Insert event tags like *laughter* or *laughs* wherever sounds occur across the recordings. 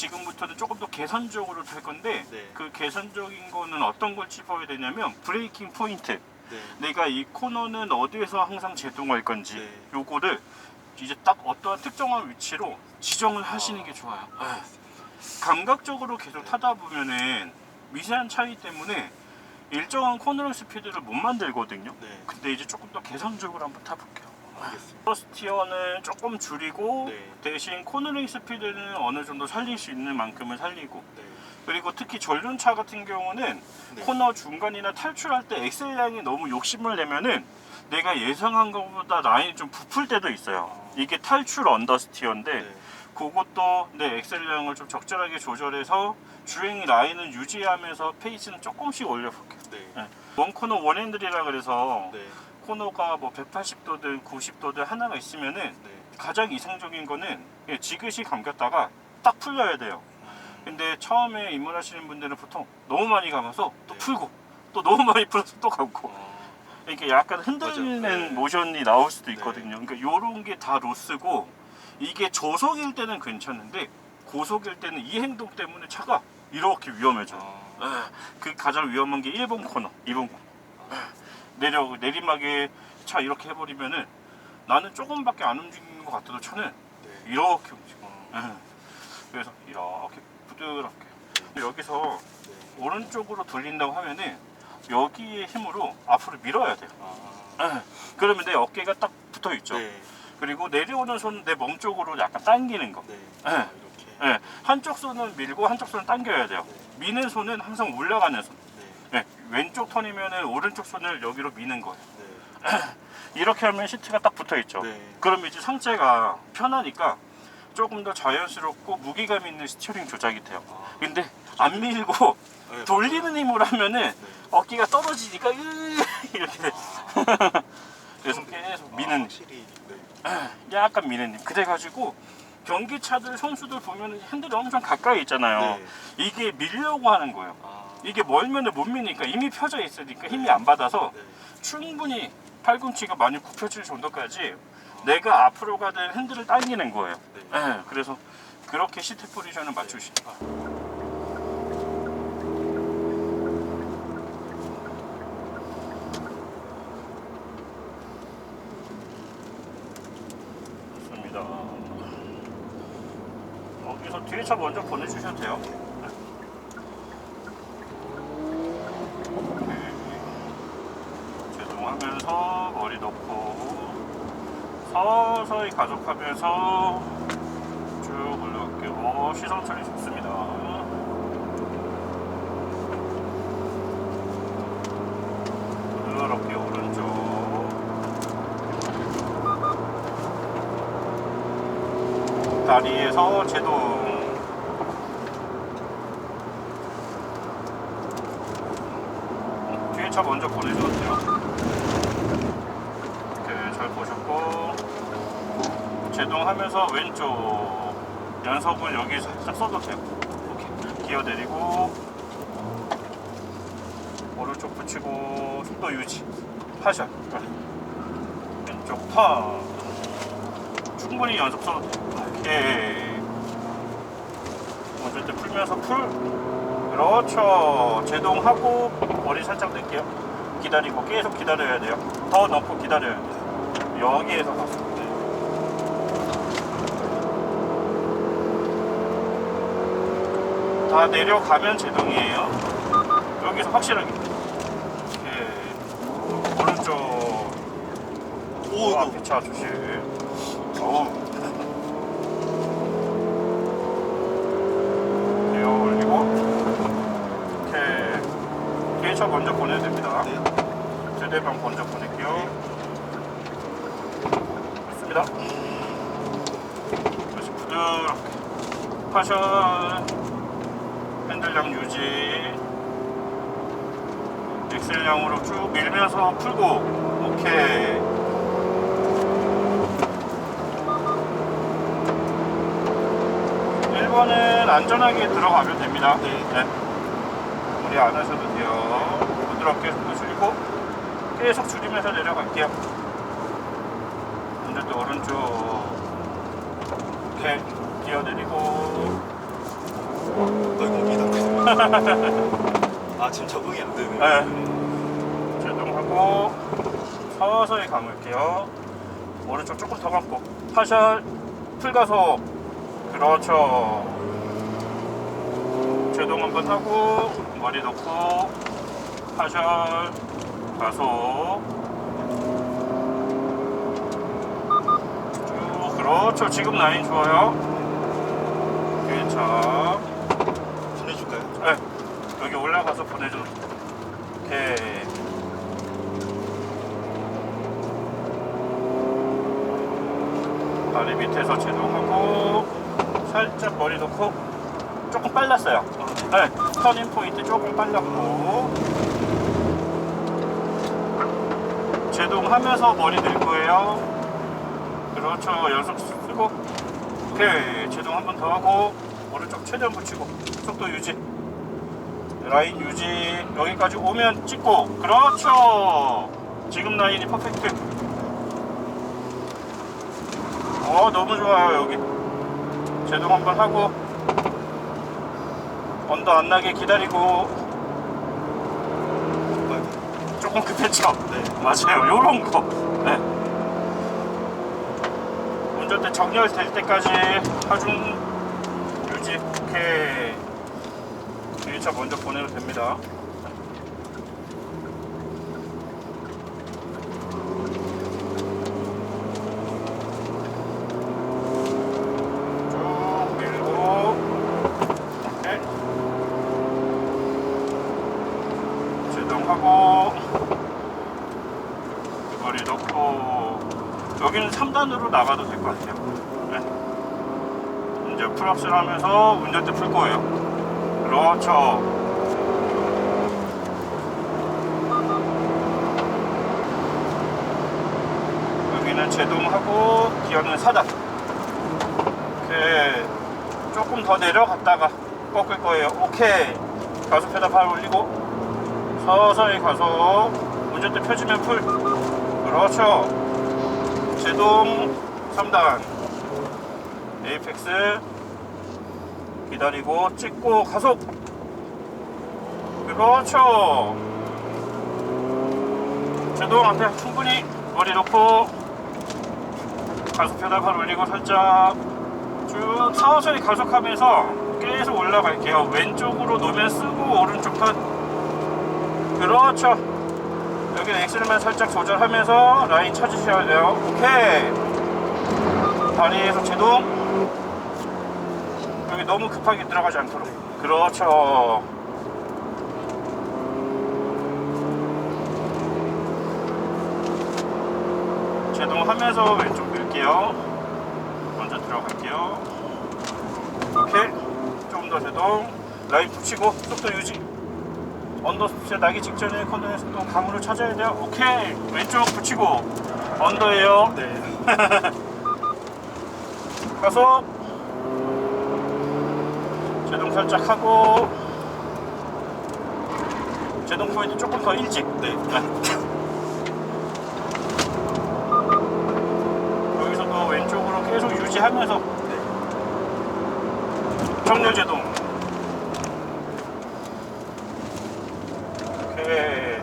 지금부터는 조금 더 개선적으로 할 건데 네. 그 개선적인 거는 어떤 걸 짚어야 되냐면 브레이킹 포인트. 네. 내가 이 코너는 어디에서 항상 제동할 건지 네. 요거를 이제 딱 어떠한 특정한 위치로 지정을 하시는 아, 게 좋아요. 네. 감각적으로 계속 타다 보면은 미세한 차이 때문에 일정한 코너링 스피드를 못 만들거든요. 네. 근데 이제 조금 더 개선적으로 한번 타볼게요. 알겠습니다. 퍼스티어는 조금 줄이고 네. 대신 코너링 스피드는 어느 정도 살릴 수 있는 만큼은 살리고 네. 그리고 특히 전륜차 같은 경우는 네. 코너 중간이나 탈출할 때 엑셀량이 너무 욕심을 내면은 내가 예상한 것보다 라인이 좀 부풀 때도 있어요. 이게 탈출 언더스티어인데 네. 그것도 내 엑셀량을 좀 적절하게 조절해서 주행 라인을 유지하면서 페이스는 조금씩 올려볼게요. 네. 원 코너 원핸들이라 그래서 네. 코너가 뭐 180도든 90도든 하나가 있으면은 네. 가장 이상적인 거는 그냥 지그시 감겼다가 딱 풀려야 돼요. 근데 처음에 입문하시는 분들은 보통 너무 많이 감아서 또 네. 풀고 또 너무 많이 풀어서 또 감고 어, 이렇게 약간 흔들리는 맞아. 네. 모션이 나올 수도 네. 있거든요. 그러니까 이런 게 다 로스고 이게 저속일 때는 괜찮은데 고속일 때는 이 행동 때문에 차가 이렇게 위험해져요. 어, 에, 그 가장 위험한 게 1번 코너, 2번 코너. 내려 내리막에 차 이렇게 해버리면은 나는 조금밖에 안 움직이는 것 같아도 차는 네. 이렇게 움직여. 어, 예. 그래서 이렇게 부드럽게. 여기서 네. 오른쪽으로 돌린다고 하면은 여기의 힘으로 앞으로 밀어야 돼요. 아, 예. 그러면 내 어깨가 딱 붙어 있죠. 네. 그리고 내려오는 손내몸 쪽으로 약간 당기는 거. 네. 이렇게. 예. 한쪽 손은 밀고 한쪽 손은 당겨야 돼요. 미는 손은 항상 올라가는 손. 왼쪽 턴이면은 오른쪽 손을 여기로 미는 거예요. 네. *clears throat* 이렇게 하면 시트가 딱 붙어 있죠. 네. 그럼 이제 상체가 편하니까 조금 더 자연스럽고 무게감 있는 스티어링 조작이 돼요. 아, 근데 안 밀고 네, 돌리는 힘으로 하면은 네. 어깨가 떨어지니까 으 *laughs* 이렇게 돼. 아, 그래서 계속 아, 미는 확실히. 네. *clears throat* 약간 미는 힘. 그래가지고 경기차들 선수들 보면 핸들이 엄청 가까이 있잖아요. 네. 이게 밀려고 하는 거예요. 아, 이게 멀면은 못 미니까 이미 펴져 있으니까 힘이 안 받아서 네. 충분히 팔꿈치가 많이 굽혀질 정도까지 내가 앞으로 가든 핸들을 당기는 거예요. 네. 예, 그래서 그렇게 시트 포지션을 맞추시는 거예요. 좋습니다. 여기서 뒤에 차 먼저 보내주셔도 돼요. 제동하면서 머리 넣고 서서히 가속하면서 쭉 올라갈게요. 어, 시선 처리 좋습니다. 부드럽게 오른쪽. 다리에서 제동. 뒤에 차 먼저 보내줘도 돼요. 이렇게 잘 보셨고. 제동하면서 왼쪽 연석은 여기 살짝 써도 돼요. 이렇게 기어 내리고 오른쪽 붙이고 속도 유지. 파샷. 왼쪽 파. 충분히 연속 써도 돼요. 오케이. 어쩔 때 풀면서 풀. 그렇죠. 제동하고 머리 살짝 낼게요. 기다리고 계속 기다려야 돼요. 더 넣고 기다려야 돼요. 여기에서 가서. 네. 다 내려가면 제동이에요. 여기서 확실하게. 이렇게 오른쪽. 오, 앞에 차 조심. 어우. 차 먼저 보내야 됩니다. 제대방 먼저 보낼게요. 좋습니다. 다시 부드럽게. 파션. 핸들량 유지. 엑셀량으로 쭉 밀면서 풀고. 오케이. 일번은 안전하게 들어가면 됩니다. 네. 무리 안 하셔도 돼요. 부드럽게 줄이고 계속 줄이면서 내려갈게요. 운전도 오른쪽 이렇게 기어 내리고 아 지금 적응이 안 되네. 네. 제동하고 서서히 감을게요. 오른쪽 조금 더 감고 파샬 풀가속 그렇죠. 제동 한번 하고 머리 놓고 파샬 가속 쭉 그렇죠. 지금 라인 좋아요. 괜찮. 여기 올라가서 보내줘. 오케이. 다리 밑에서 제동하고 살짝 머리 놓고 조금 빨랐어요. 네. 터닝 포인트 조금 빨랐고 제동하면서 머리 들 거예요. 그렇죠. 연속 쓰고 오케이. 제동 한 번 더 하고 오른쪽 최대한 붙이고 속도 유지. 라인 유지 여기까지 오면 찍고. 그렇죠. 지금 라인이 퍼펙트. 어 너무 좋아요 여기. 제동 한번 하고. 언더 안 나게 기다리고. 조금 급했죠? 네. 맞아요. 요런 거. 네. 운전대 정렬될 때까지 하중 유지. 오케이 1차 먼저 보내도 됩니다. 쭉 밀고 오케이 제동하고 머리 넣고 여기는 3단으로 나가도 될 것 같아요. 네. 이제 풀업을 하면서 운전대 풀 거예요 그렇죠. 여기는 제동하고 기어는 4단 오케이 조금 더 내려갔다가 꺾을 거예요. 오케이. 가속 페달 발 올리고 서서히 가속 운전대 펴지면 풀. 그렇죠. 제동 3단. 에이펙스 기다리고 찍고 가속. 그렇죠. 제동 앞에 충분히 머리 놓고 가속 페달 발 올리고 살짝 쭉 서서히 가속하면서 계속 올라갈게요. 왼쪽으로 노면 쓰고 오른쪽 턴. 그렇죠. 여기 엑셀만 살짝 조절하면서 라인 찾으셔야 돼요. 오케이. 다리에서 제동 너무 급하게 들어가지 않도록. 그렇죠. 제동하면서 왼쪽 밀게요. 먼저 들어갈게요. 오케이. 조금 더 제동. 라인 붙이고 속도 유지. 언더스피드 나기 직전에 컨텐에서 또 감으로 찾아야 돼요. 오케이. 왼쪽 붙이고 언더예요. 네. *laughs* 가서 제동 살짝 하고 제동 포인트 조금 더 일찍. 네. *laughs* 여기서도 왼쪽으로 계속 유지하면서. 정렬 제동 오케이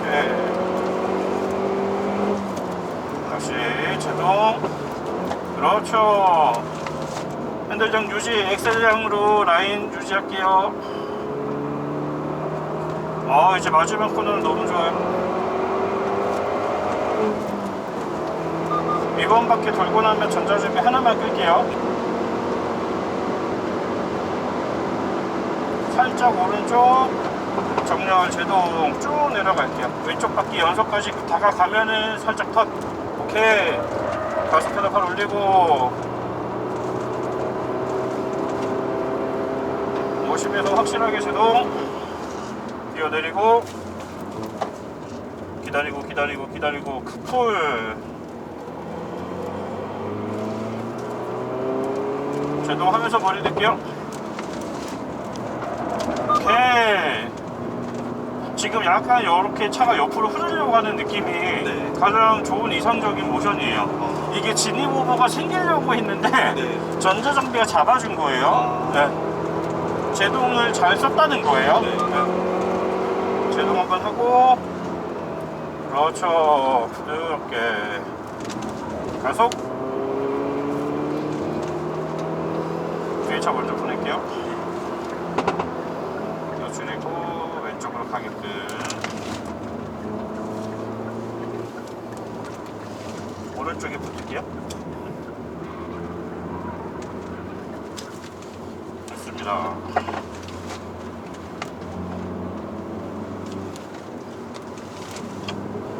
오케이. 다시 그렇죠. 핸들장 유지 엑셀장으로 라인 유지할게요. 아 이제 마지막 코너는 너무 좋아요. 이번 바퀴 돌고 나면 전자준비 하나만 끌게요. 살짝 오른쪽 정렬 제동 쭉 내려갈게요. 왼쪽 바퀴 연속까지 다가가면은 살짝 턴 오케이 가속 페달 팔 올리고. 50에서 확실하게 제동. 뛰어내리고. 기다리고 기다리고 기다리고. 크풀. 제동하면서 머리 들게요. 오케이. 지금 약간 이렇게 차가 옆으로 흐르려고 하는 느낌이 네. 가장 좋은 이상적인 모션이에요. 어. 이게 진입 오버가 생기려고 했는데 네. 전자장비가 잡아준 거예요. 아. 네. 제동을 잘 썼다는 거예요. 네. 네. 제동 한번 하고 그렇죠. 부드럽게 가속 뒤에 차 먼저 보낼게요. 이거 줄이고 왼쪽으로 가게끔 오른쪽에 붙을게요. 됐습니다.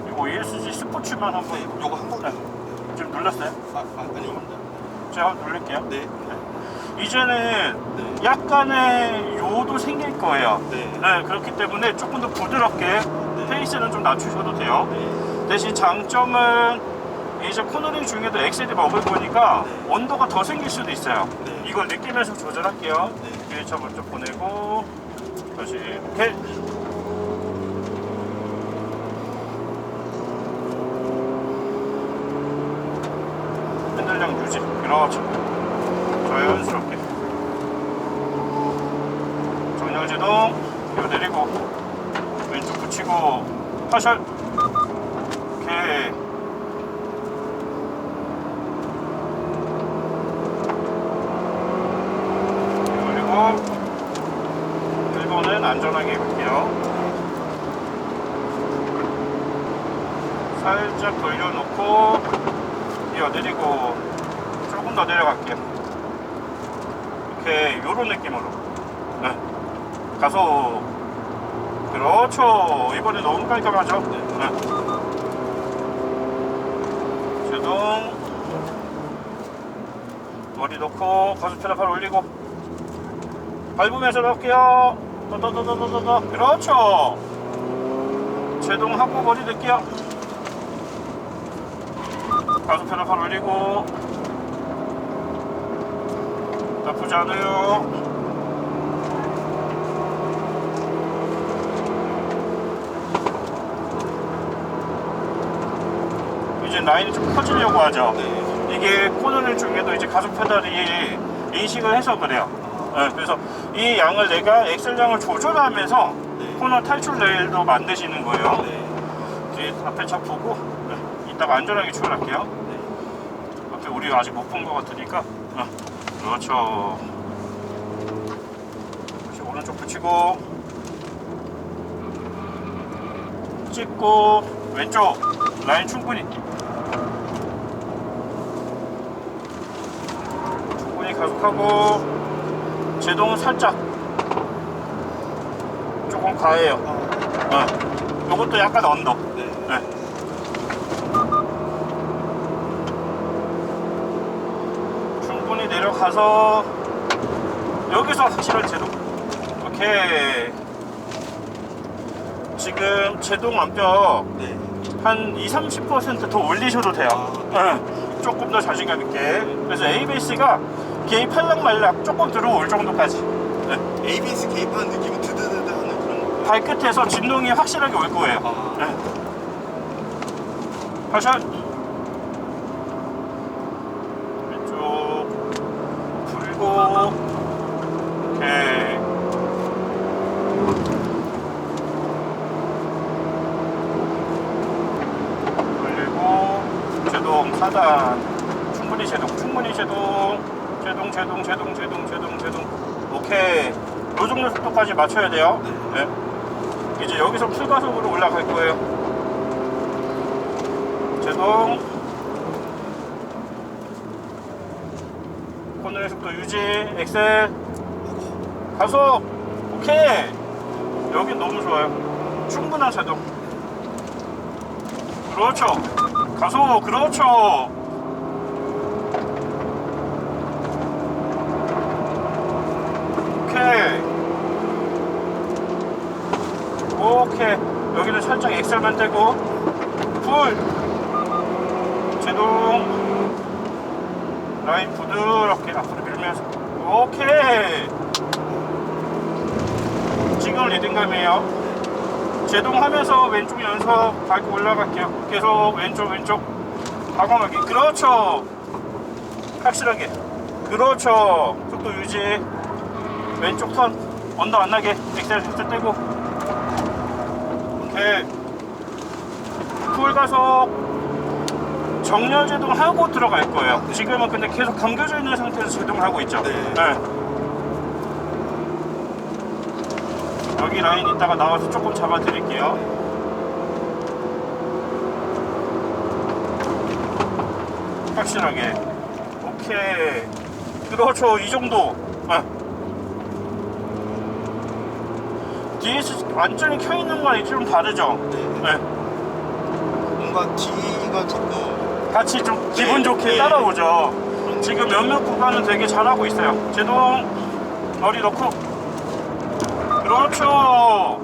이거 ESG 스포츠만 한번 네, 요거 한 번. 네. 지금 눌렀어요? 아, 아, 아니요. 제가 한번 누를게요. 네. 이제는 네. 약간의 요도 생길 거예요. 네. 네, 그렇기 때문에 조금 더 부드럽게 네. 페이스는 좀 낮추셔도 돼요. 네. 대신 장점은 이제 코너링 중에도 엑셀이 먹을 거니까 네. 온도가 더 생길 수도 있어요. 네. 이걸 느끼면서 조절할게요. 네. 뒤에 차 먼저 보내고 다시 이렇게 핸들량 유지 그렇죠 자연스럽게 정렬 제동 이거 내리고 왼쪽 붙이고 파셜 오케이 그리고 1번은 안전하게 갈게요 살짝 돌려놓고 이어 내리고 조금 더 내려갈게요. 이렇게 요런 느낌으로. 네. 가서 그렇죠. 이번에 너무 깔끔하죠? 네. 제동. 머리 놓고 가속 페달 발 올리고. 밟으면서 넣을게요. 더더더더더더. 그렇죠. 제동하고 머리 넣을게요 가속 페달 발 올리고 나쁘지 않아요 이제 라인이 좀 커지려고 하죠 네. 이게 코너를 중에도 이제 가속 페달이 인식을 해서 그래요. 네, 그래서 이 양을 내가 엑셀량을 조절하면서 네. 코너 탈출 레일도 만드시는 거예요. 네. 뒤에 앞에 차 보고 네, 이따가 안전하게 출발할게요. 네. 앞에 우리 아직 못 본 것 같으니까 어, 그렇죠. 다시 오른쪽 붙이고 찍고 왼쪽 라인 충분히 충분히 가속하고 제동은 살짝 조금 과해요. 아, 어. 이것도 약간 언더. 네. 네. 충분히 내려가서 여기서 확실한 제동. 오케이. 지금 제동 완벽 네. 한 2, 30%더 올리셔도 돼요. 네. 조금 더 자신감 있게. 그래서 ABS가 개입할락 말락 조금 들어올 정도까지. 네. ABS 개입하는 느낌은 드드드드 하는 그런 거. 발끝에서 진동이 확실하게 올 거예요. 아. 네. 파샷 왼쪽 풀고 오케이 돌리고 사단 충분히 제동 충분히 제동 제동 제동 제동 제동 제동 제동 오케이 요 정도 속도까지 맞춰야 돼요 네. 이제 여기서 풀가속으로 올라갈 거예요. 제동. 코너의 속도 유지, 엑셀, 가속. 오케이. 여긴 너무 좋아요. 충분한 제동. 그렇죠. 가속, 그렇죠. 오케이. 오케이 여기는 살짝 엑셀만 떼고 풀 제동 라인 부드럽게 앞으로 밀면서 오케이 지금 리듬감이에요 제동하면서 왼쪽 연석 밟고 올라갈게요. 계속 왼쪽 왼쪽 과감하게 그렇죠. 확실하게 그렇죠. 속도 유지 왼쪽 턴 언더 안 나게 엑셀 살짝 떼고 오케이 풀 가속 정렬 제동하고 들어갈 거예요. 지금은 근데 계속 감겨져 있는 상태에서 제동을 하고 있죠. 네. 여기 라인 있다가 나와서 조금 잡아 드릴게요. 확실하게. 오케이. 그렇죠. 이 정도. 아. 뒤에서 완전히 켜 있는 거랑 좀 다르죠? 네. 네. 뭔가 뒤가 자꾸 같이 좀 기분 네, 좋게 네. 따라오죠. 지금 몇몇 구간은 되게 잘하고 있어요. 제동 머리 넣고 그렇죠.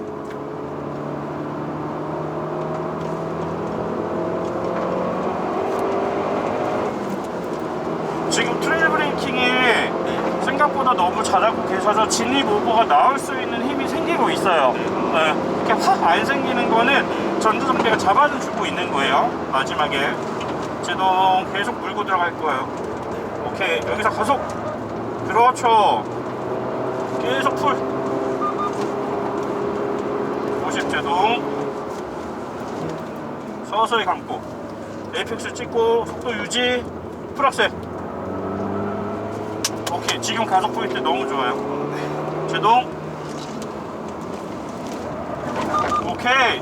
지금 트레일 브레이킹이 네. 생각보다 너무 잘하고 계셔서 진입 오버가 나올 수 있는 힘이 생기고 있어요. 네. 이렇게 확 안 생기는 거는 전조정비가 잡아주고 있는 거예요. 마지막에 제동 계속 물고 들어갈 거예요. 오케이 여기서 가속 그렇죠. 계속 풀 50 제동 서서히 감고 에이펙스 찍고 속도 유지 풀악셀 오케이 지금 가속 포인트 너무 좋아요. 네. 제동. 오케이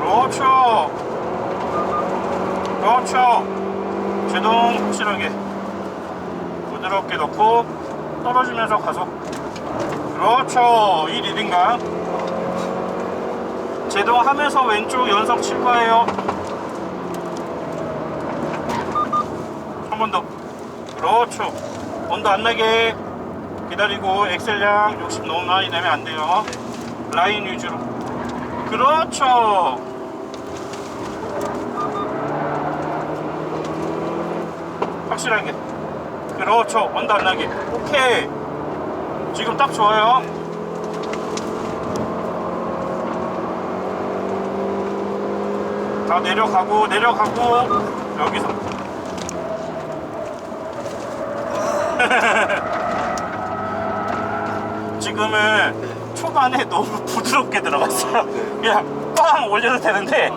그렇죠 그렇죠 제동 확실하게 부드럽게 넣고 떨어지면서 가속 그렇죠 이 리딩감 제동 하면서 왼쪽 연석 칠 거예요. 한 번 더. 그렇죠. 언더 안 나게 기다리고 엑셀량 60 너무 많이 내면 안 돼요. 라인 위주로. 그렇죠. 확실하게. 그렇죠. 언더 안 나게. 오케이. 지금 딱 좋아요. 다 내려가고 내려가고 여기서 *laughs* 지금은 초반에 너무 부드럽게 들어갔어요 그냥 빵 올려도 되는데 네.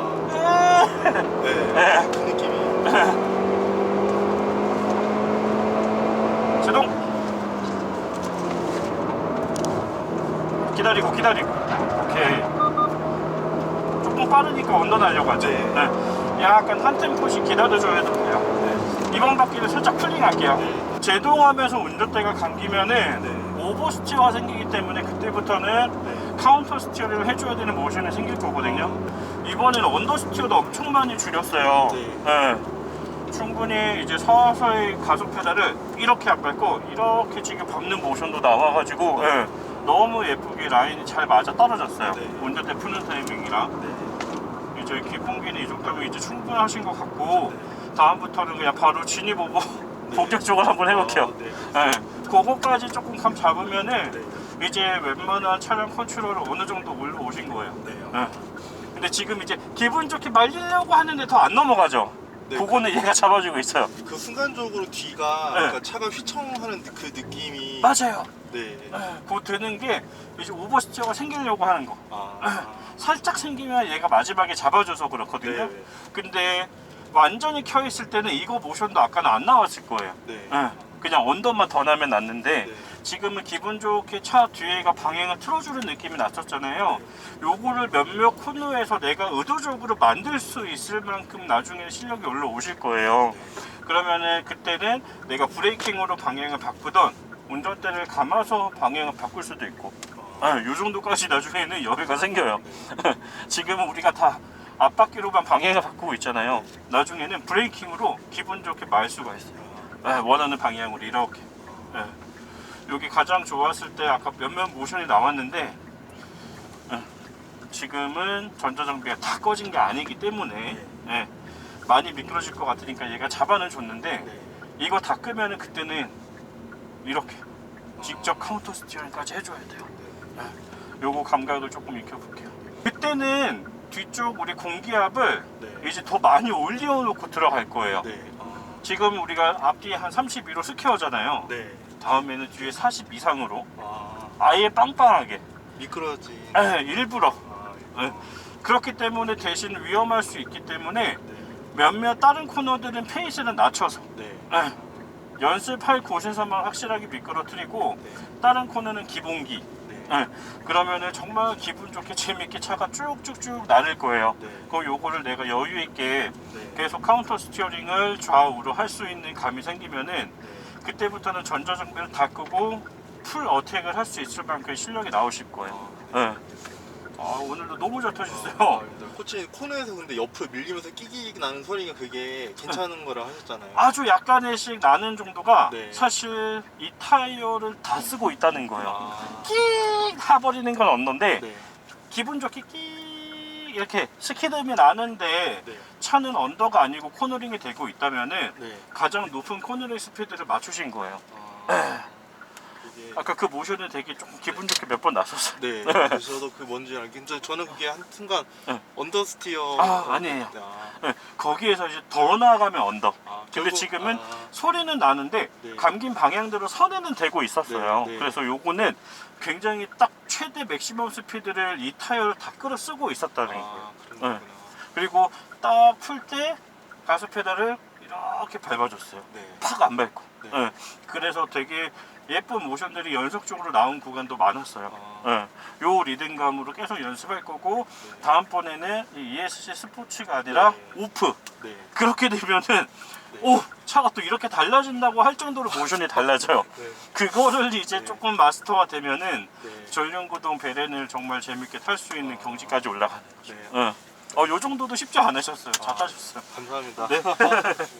*laughs* 네. 그 느낌이. *laughs* 제동 기다리고 기다리고 오케이 조금 빠르니까 언더 하죠 네. 네. 약간 한 템포씩 기다려줘야 돼요 네. 이번 바퀴를 살짝 풀링할게요 네. 제동하면서 운전대가 감기면은 네. 오버 스티어가 생기기 때문에 그때부터는 네. 카운터 스티어를 해줘야 되는 모션이 생길 거거든요 이번에는 언더 스티어도 엄청 많이 줄였어요 네. 네. 충분히 이제 서서히 가속 페달을 이렇게 안 밟고 이렇게 지금 밟는 모션도 나와가지고 예, 너무 예쁘게 라인이 잘 맞아 떨어졌어요. 네. 운전대 푸는 타이밍이랑 네. 이제 기본기는 이 정도면 이제 충분하신 것 같고 다음부터는 그냥 바로 진입 오버 본격적으로 한번 해볼게요. 어, 네. 예, 그거까지 조금 감 잡으면은 네. 이제 웬만한 차량 컨트롤을 어느 정도 올라오신 거예요. 네. 예. 근데 지금 이제 기분 좋게 말리려고 하는데 더 안 넘어가죠. 네. 그거는 얘가 잡아주고 있어요. 그 순간적으로 뒤가 네. 그러니까 차가 휘청하는 그 느낌이 맞아요. 네. 예, 그거 되는 게 이제 오버스티어가 생기려고 하는 거. 아. *clears throat* 살짝 생기면 얘가 마지막에 잡아줘서 그렇거든요. 네. 근데 완전히 켜 있을 때는 이거 모션도 아까는 안 나왔을 거예요. 네. 예, 그냥 언더만 더 나면 났는데 네. 지금은 기분 좋게 차 뒤에가 방향을 틀어주는 느낌이 났었잖아요. 요거를 몇몇 코너에서 내가 의도적으로 만들 수 있을 만큼 나중에 실력이 올라오실 거예요. 그러면은 그때는 내가 브레이킹으로 방향을 바꾸던 운전대를 감아서 방향을 바꿀 수도 있고 아, 요 정도까지 나중에는 여유가 생겨요. *laughs* 지금은 우리가 다 앞바퀴로만 방향을 바꾸고 있잖아요. 나중에는 브레이킹으로 기분 좋게 말 수가 있어요. 아, 원하는 방향으로 이렇게. 예. 여기 가장 좋았을 때 아까 몇몇 모션이 나왔는데 예. 지금은 전자장비가 다 꺼진 게 아니기 때문에 예. 많이 미끄러질 것 같으니까 얘가 잡아는 줬는데 네. 이거 다 끄면은 그때는 이렇게 직접 카운터 스티어링까지 해줘야 돼요. 네. 요거 감각을 조금 익혀볼게요. 그때는 뒤쪽 우리 공기압을 네. 이제 더 많이 올려놓고 들어갈 거예요. 네. 아, 지금 우리가 앞뒤에 한 32로 스퀘어잖아요. 네. 다음에는 뒤에 40 이상으로 아, 아예 빵빵하게 미끄러지. 에, 일부러 아, 네. 그렇기 때문에 대신 위험할 수 있기 때문에 네. 몇몇 다른 코너들은 페이스를 낮춰서 네. 에, 연습할 곳에서만 확실하게 미끄러뜨리고 네. 다른 코너는 기본기 네. 에, 그러면은 정말 기분 좋게 재밌게 차가 쭉쭉쭉 나를 거예요 네. 그럼 요거를 내가 여유 있게 네. 계속 카운터 스티어링을 좌우로 할 수 있는 감이 생기면은 네. 그때부터는 전자정비를 다 끄고 풀 어택을 할 수 있을 만큼 실력이 나오실 거예요 아, 예. 아 오늘도 너무 잘 아, 타셨어요 아닙니다. 코치님 코너에서 근데 옆으로 밀리면서 끼기 나는 소리가 그게 괜찮은 거라 하셨잖아요. 아주 약간의씩 나는 정도가 네. 사실 이 타이어를 다 쓰고 있다는 거예요 아, 끽 하버리는 건 없는데 네. 기분 좋게 끽 이렇게 스키드이 나는데 네. 차는 언더가 아니고 코너링이 되고 있다면은 네. 가장 높은 코너링 스피드를 맞추신 거예요 아, 이게 아까 그 모션을 되게 조금 기분 좋게 몇 번 나섰어요 네. *laughs* 그래서 저도 그 뭔지 알겠는데 저는 그게 한 순간 네. 언더스티어. 아, 아니에요. 아, 네, 거기에서 이제 더 나가면 언더 아, 근데 결국- 지금은 아, 소리는 나는데 네. 감긴 방향대로 선에는 되고 있었어요. 네, 네. 그래서 요거는 굉장히 딱 최대 맥시멈 스피드를 이 타이어를 다 끌어 쓰고 있었다는 거예요. 아, 그런 거구나. 그리고 딱 풀 때 가스 페달을 이렇게 밟아줬어요. 네. 팍 안 밟고. 네. 예. 그래서 되게 예쁜 모션들이 연속적으로 나온 구간도 많았어요. 아, 예. 요 리듬감으로 계속 연습할 거고 네. 다음번에는 이 ESC 스포츠가 아니라 네. 오프 네. 그렇게 되면은 네. 오 차가 또 이렇게 달라진다고 할 정도로 모션이 달라져요. 네. 그거를 이제 네. 조금 마스터가 되면은 네. 전륜구동 베렌을 정말 재밌게 탈 수 있는 경지까지 올라가는 거죠. 네. 예. 어, 요 정도도 쉽지 않으셨어요. 잘 아. 감사합니다. 네. *laughs*